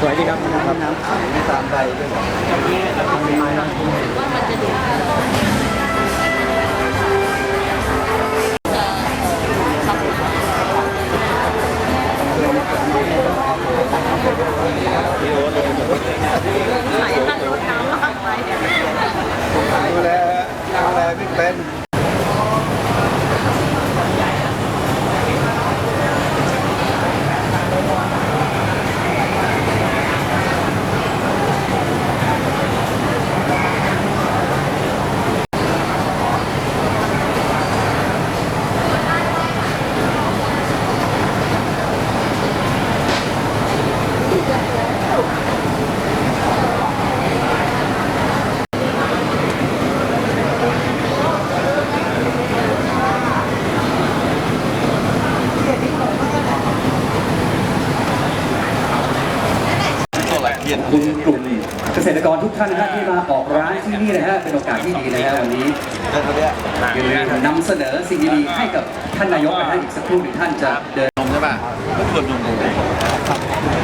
สวยดีครับน้ำน้ำใสไม่ตามใดด้วยดูแลดูแลไม่เป็น คุณกลุ่มเกษตรกรทุกท่านนะฮะที่มาออกร้านที่นี่นะฮะเป็นโอกาสที่ดีนะฮะวันนี้นั่นเขาเรียกอย่าลืมนำเสนอสิ่งดีๆให้กับท่านนายกนะฮะอีกสักครู่หนึ่งท่านจะเดินนมใช่ป่ะก็ขวดนม